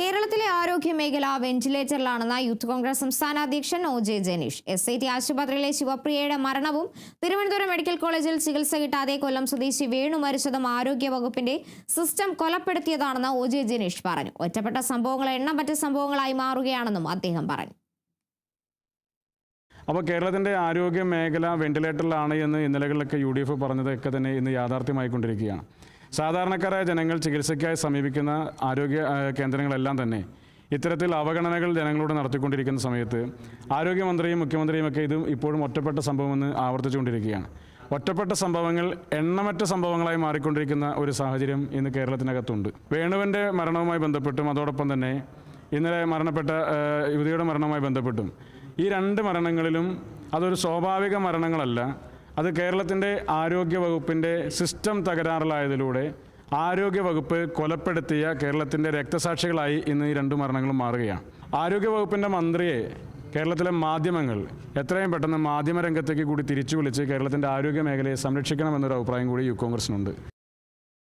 കേരളത്തിലെ ആരോഗ്യ മേഖല വെന്റിലേറ്ററിലാണെന്ന യൂത്ത് കോൺഗ്രസ് സംസ്ഥാന അധ്യക്ഷൻ O J Janeesh. S I T ആശുപത്രിയിലെ ശിവപ്രിയയുടെ മരണവും തിരുവനന്തപുരം മെഡിക്കൽ കോളേജിൽ ചികിത്സ കിട്ടാതെ കൊല്ലം സ്വദേശി വേണു മരിച്ചതും ആരോഗ്യ വകുപ്പിന്റെ സിസ്റ്റം കൊലപ്പെടുത്തിയതാണെന്ന് ഒ ജെ ജനീഷ് പറഞ്ഞു. ഒറ്റപ്പെട്ട സംഭവങ്ങൾ എണ്ണമറ്റ സംഭവങ്ങളായി മാറുകയാണെന്നും അദ്ദേഹം പറഞ്ഞു. അപ്പോൾ കേരളത്തിന്റെ ആരോഗ്യ മേഖല വെന്റിലേറ്ററിലാണ് എന്ന് ഇന്നലകളിലൊക്കെ യു ഡി എഫ് പറഞ്ഞതൊക്കെ തന്നെ ഇന്ന് യാഥാർത്ഥ്യമായിക്കൊണ്ടിരിക്കുകയാണ്. സാധാരണക്കാരായ ജനങ്ങൾ ചികിത്സയ്ക്കായി സമീപിക്കുന്ന ആരോഗ്യ കേന്ദ്രങ്ങളെല്ലാം തന്നെ ഇത്തരത്തിൽ അവഗണനകൾ ജനങ്ങളോട് നടത്തിക്കൊണ്ടിരിക്കുന്ന സമയത്ത് ആരോഗ്യമന്ത്രിയും മുഖ്യമന്ത്രിയും ഒക്കെ ഇത് ഇപ്പോഴും ഒറ്റപ്പെട്ട സംഭവമെന്ന് ആവർത്തിച്ചുകൊണ്ടിരിക്കുകയാണ്. ഒറ്റപ്പെട്ട സംഭവങ്ങൾ എണ്ണമറ്റ സംഭവങ്ങളായി മാറിക്കൊണ്ടിരിക്കുന്ന ഒരു സാഹചര്യം ഇന്ന് കേരളത്തിനകത്തുണ്ട്. വേണുവിന്റെ മരണവുമായി ബന്ധപ്പെട്ടും അതോടൊപ്പം തന്നെ ഇന്നലെ മരണപ്പെട്ട യുവതിയുടെ മരണവുമായി ബന്ധപ്പെട്ടും ഈ രണ്ട് മരണങ്ങളിലും അതൊരു സ്വാഭാവിക മരണങ്ങളല്ല. അത് കേരളത്തിന്റെ ആരോഗ്യ വകുപ്പിന്റെ സിസ്റ്റം തകരാറിലായതിലൂടെ ആരോഗ്യ വകുപ്പ് കൊലപ്പെടുത്തിയ കേരളത്തിന്റെ രക്തസാക്ഷികളായി ഇന്ന് ഈ രണ്ട് മരണങ്ങളും മാറുകയാണ്. ആരോഗ്യ വകുപ്പിന്റെ മന്ത്രിയെ കേരളത്തിലെ മാധ്യമങ്ങൾ എത്രയും പെട്ടെന്ന് മാധ്യമരംഗത്തേക്ക് കൂടി തിരിച്ചു വിളിച്ച് കേരളത്തിന്റെ ആരോഗ്യ മേഖലയെ സംരക്ഷിക്കണമെന്നൊരു അഭിപ്രായം കൂടി യു കോൺഗ്രസിനുണ്ട്.